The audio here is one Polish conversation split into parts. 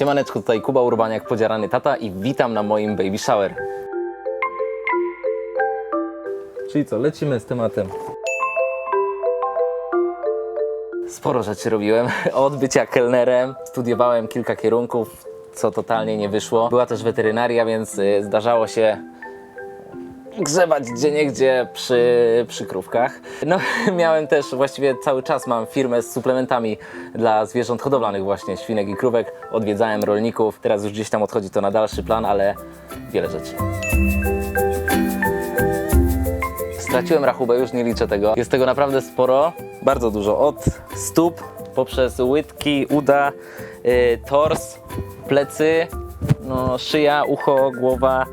Siemaneczko, tutaj Kuba Urbaniak, podziarany tata i witam na moim baby shower. Czyli co, lecimy z tematem. Sporo rzeczy robiłem. Od bycia kelnerem studiowałem kilka kierunków, co totalnie nie wyszło. Była też weterynaria, więc y, zdarzało się grzebać gdzie niegdzie przy, przy krówkach. No, miałem też, właściwie cały czas mam firmę z suplementami dla zwierząt hodowlanych właśnie, świnek i krówek. Odwiedzałem rolników, teraz już gdzieś tam odchodzi to na dalszy plan, ale wiele rzeczy. Straciłem rachubę, już nie liczę tego. Jest tego naprawdę sporo, bardzo dużo. Od stóp, poprzez łydki, uda, y, tors, plecy, no, szyja, ucho, głowa,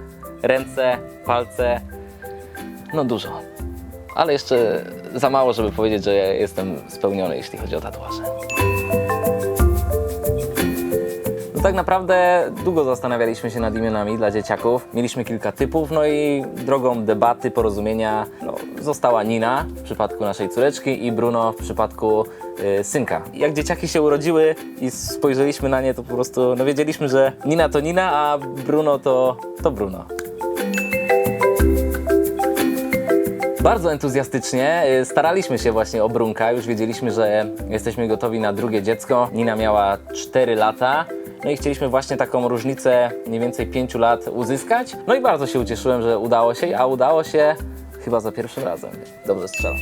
ręce, palce. No dużo. Ale jeszcze za mało, żeby powiedzieć, że ja jestem spełniony, jeśli chodzi o tatuaże. No tak naprawdę długo zastanawialiśmy się nad imionami dla dzieciaków. Mieliśmy kilka typów, no i drogą debaty, porozumienia no, została Nina w przypadku naszej córeczki i Bruno w przypadku y, synka. Jak dzieciaki się urodziły i spojrzeliśmy na nie, to po prostu no, wiedzieliśmy, że Nina to Nina, a Bruno to, to Bruno. Bardzo entuzjastycznie y, staraliśmy się właśnie o Brunka. Już wiedzieliśmy, że jesteśmy gotowi na drugie dziecko. Nina miała 4 lata. No i chcieliśmy właśnie taką różnicę mniej więcej 5 lat uzyskać. No i bardzo się ucieszyłem, że udało się, a udało się chyba za pierwszym razem. Dobrze strzelam.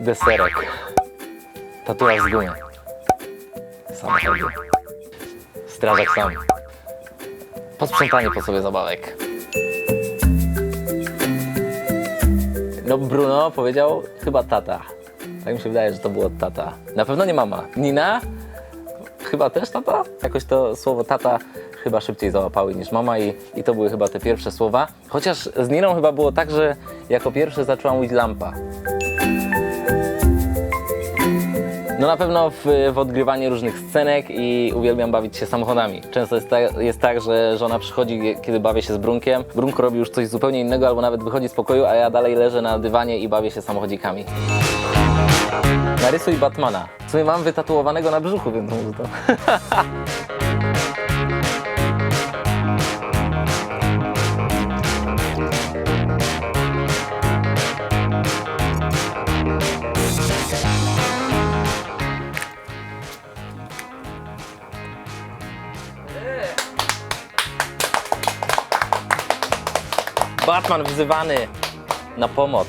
Deserek. Tatuaż z gumy. Samochodzie. Strażak sam. Posprzątanie po sobie zabawek. No Bruno powiedział chyba tata. Tak mi się wydaje, że to było tata. Na pewno nie mama. Nina? Chyba też tata? Jakoś to słowo tata chyba szybciej załapały niż mama i, i to były chyba te pierwsze słowa. Chociaż z Niną chyba było tak, że jako pierwsze zaczęła mówić lampa. No na pewno w, w odgrywaniu różnych scenek i uwielbiam bawić się samochodami. Często jest, tak- jest tak, że żona przychodzi, kiedy bawię się z Brunkiem. Brunk robi już coś zupełnie innego albo nawet wychodzi z pokoju, a ja dalej leżę na dywanie i bawię się samochodzikami. Narysuj Batmana. W sumie mam wytatuowanego na brzuchu, więc może to... Batman wzywany na pomoc.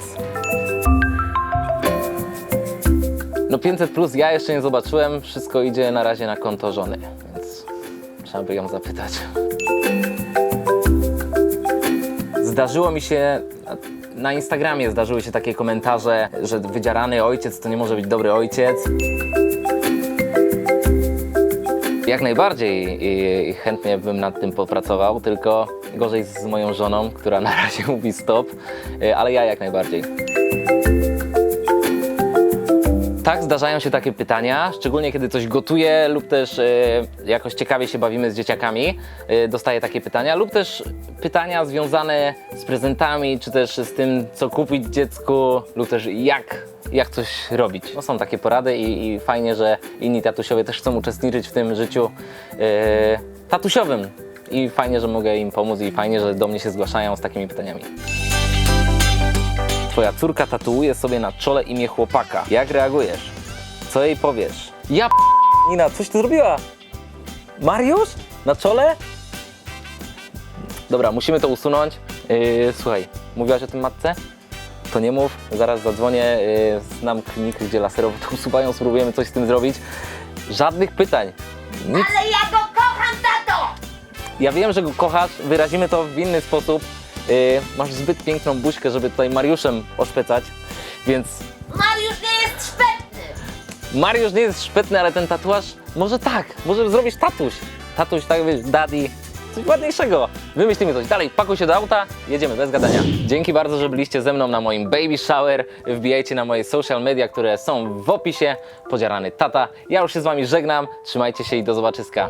No 500 plus ja jeszcze nie zobaczyłem, wszystko idzie na razie na konto żony, więc trzeba by ją zapytać. Zdarzyło mi się, na Instagramie zdarzyły się takie komentarze, że wydzierany ojciec to nie może być dobry ojciec. Jak najbardziej i, i chętnie bym nad tym popracował, tylko gorzej z moją żoną, która na razie mówi stop, y, ale ja jak najbardziej. Tak, zdarzają się takie pytania, szczególnie kiedy coś gotuję lub też y, jakoś ciekawie się bawimy z dzieciakami. Y, dostaję takie pytania, lub też pytania związane z prezentami, czy też z tym, co kupić dziecku, lub też jak, jak coś robić. No, są takie porady i, i fajnie, że inni tatusiowie też chcą uczestniczyć w tym życiu y, tatusiowym. I fajnie, że mogę im pomóc i fajnie, że do mnie się zgłaszają z takimi pytaniami. Twoja córka tatuuje sobie na czole imię chłopaka. Jak reagujesz? Co jej powiesz? Ja p... Nina, coś ty zrobiła? Mariusz? Na czole? Dobra, musimy to usunąć. Yy, słuchaj, mówiłaś o tym matce? To nie mów, zaraz zadzwonię, yy, znam klinikę, gdzie laserowo to usuwają, spróbujemy coś z tym zrobić. Żadnych pytań. Nic Ale ja go kocham, tato! ja wiem, że go kochasz, wyrazimy to w inny sposób. Yy, masz zbyt piękną buźkę, żeby tutaj Mariuszem oszpecać, więc Mariusz nie jest szpetny! Mariusz nie jest szpetny, ale ten tatuaż może tak, może zrobić tatuś. Tatuś, tak wiesz, daddy, coś ładniejszego. Wymyślimy coś. Dalej, pakuj się do auta, jedziemy, bez gadania. Dzięki bardzo, że byliście ze mną na moim baby shower. Wbijajcie na moje social media, które są w opisie. Podziarany tata. Ja już się z wami żegnam, trzymajcie się i do zobaczyska.